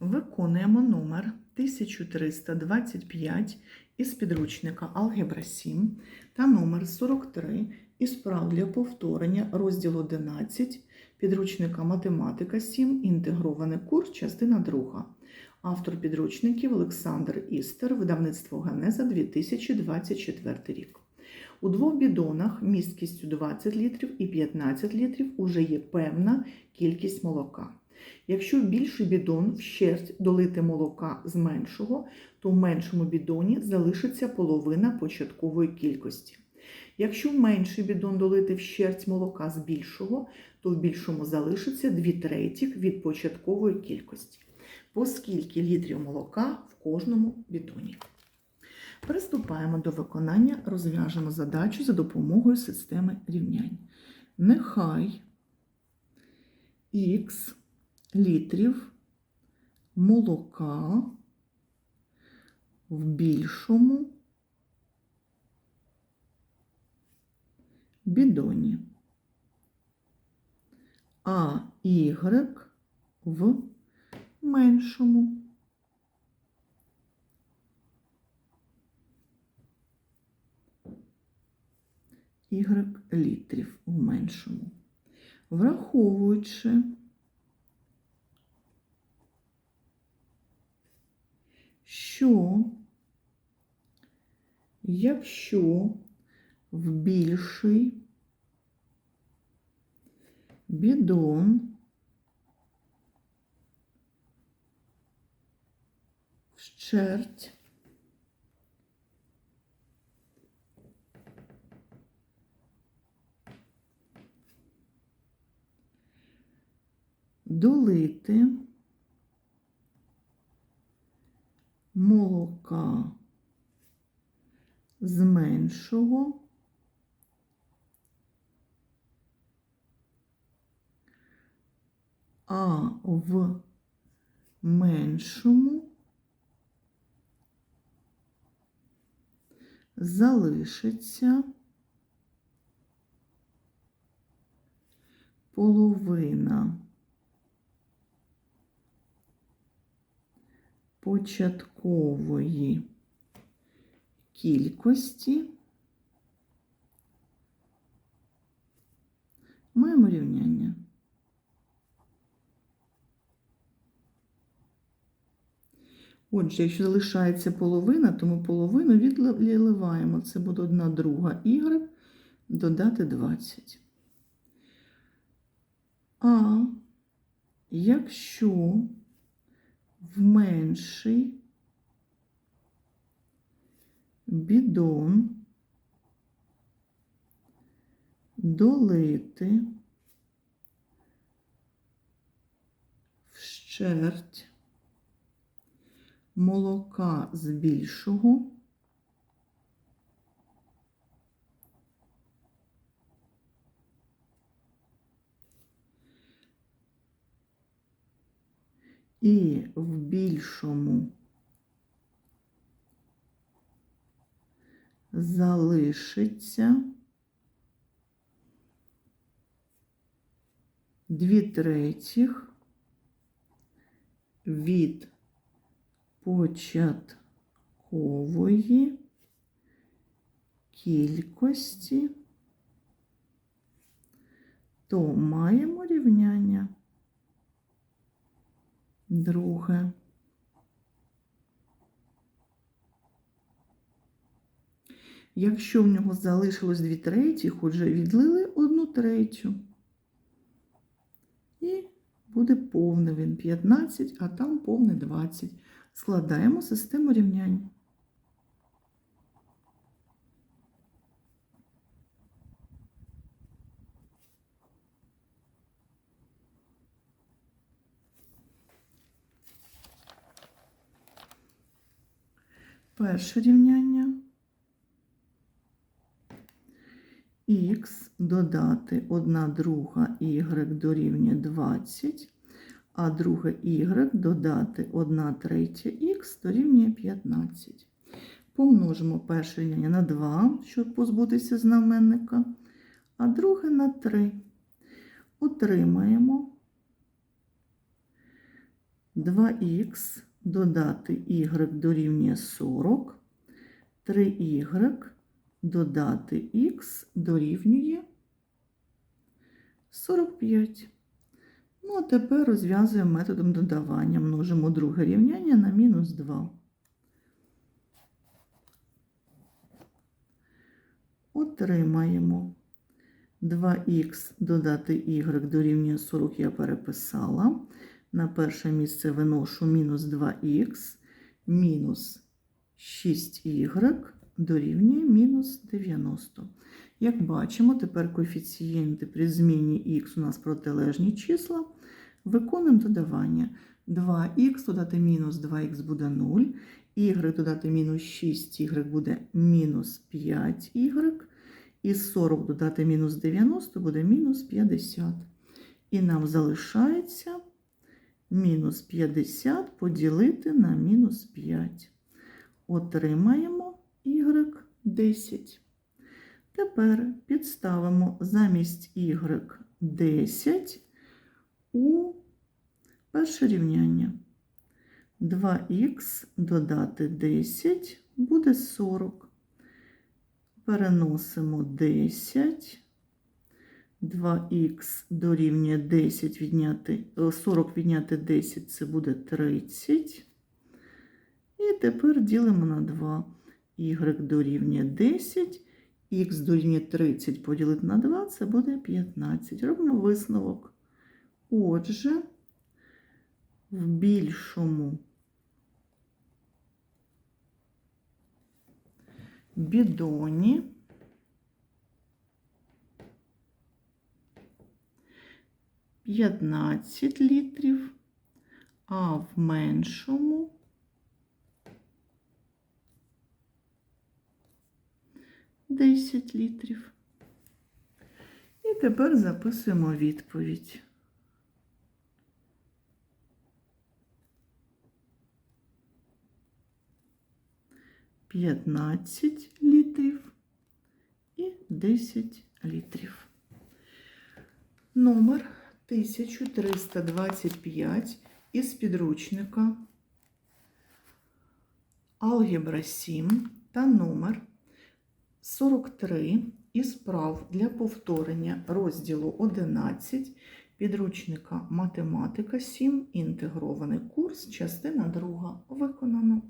Виконуємо номер 1325 із підручника Алгебра 7 та номер 43 із прав для повторення розділ 11 підручника Математика 7, інтегрований курс, частина 2. Автор підручників Олександр Істер, видавництво Ганеза 2024 рік. У двох бідонах місткістю 20 літрів і 15 літрів уже є певна кількість молока. Якщо більший бідон вщерть долити молока з меншого, то в меншому бідоні залишиться половина початкової кількості. Якщо менший бідон долити вщерть молока з більшого, то в більшому залишиться 2 третіх від початкової кількості. По скільки літрів молока в кожному бідоні. Приступаємо до виконання, розв'яжемо задачу за допомогою системи рівнянь. Нехай х літрів молока в більшому бідоні, а y в меншому. Y літрів в меншому. Враховуючи, що якщо в більший бідон вщерть долити молока з меншого а в меншому залишиться половина початкової кількості маємо рівняння. Отже, якщо залишається половина, то ми половину відливаємо. Це буде 1 друга y додати 20. А якщо в менший бідон долити вщерть молока з більшого і в більшому залишиться дві третіх від початкової кількості, то маємо рівняння друге. Якщо в нього залишилось 2 хоч отже, відлили 1 третю. І буде повний він 15, а там повний 20. Складаємо систему рівнянь. Перше рівняння х додати 1 друга y дорівнює 20, а друге y додати 1 третя х дорівнює 15. Помножимо перше рівняння на 2, щоб позбутися знаменника, а друге на 3. Отримаємо 2х додати y дорівнює 40, 3y додати х дорівнює 45. Ну, а тепер розв'язуємо методом додавання. Множимо друге рівняння на мінус 2. Отримаємо 2х додати y дорівнює 40 я переписала. На перше місце виношу мінус 2х, мінус 6y дорівнює мінус 90. Як бачимо, тепер коефіцієнти при зміні х у нас протилежні числа. Виконуємо додавання. 2х додати мінус 2х буде 0, y додати мінус 6y буде мінус 5y, і 40 додати мінус 90 буде мінус 50. І нам залишається мінус 50 поділити на мінус 5. Отримаємо y 10. Тепер підставимо замість y 10 у перше рівняння. 2х додати 10 буде 40. Переносимо 10. 2х дорівнює 10 відняти, е, 40 відняти 10 це буде 30. І тепер ділимо на 2. y дорівнює 10, х дорівнює 30 поділити на 2 це буде 15. Робимо висновок. Отже, в більшому бідоні П'ятнадцять літрів, а в меншому десять літрів. І тепер записуємо відповідь. П'ятнадцять літрів і десять літрів. Номер 1325 із підручника Алгебра 7 та номер 43 із прав для повторення розділу 11 підручника Математика 7. Інтегрований курс, частина 2 виконано.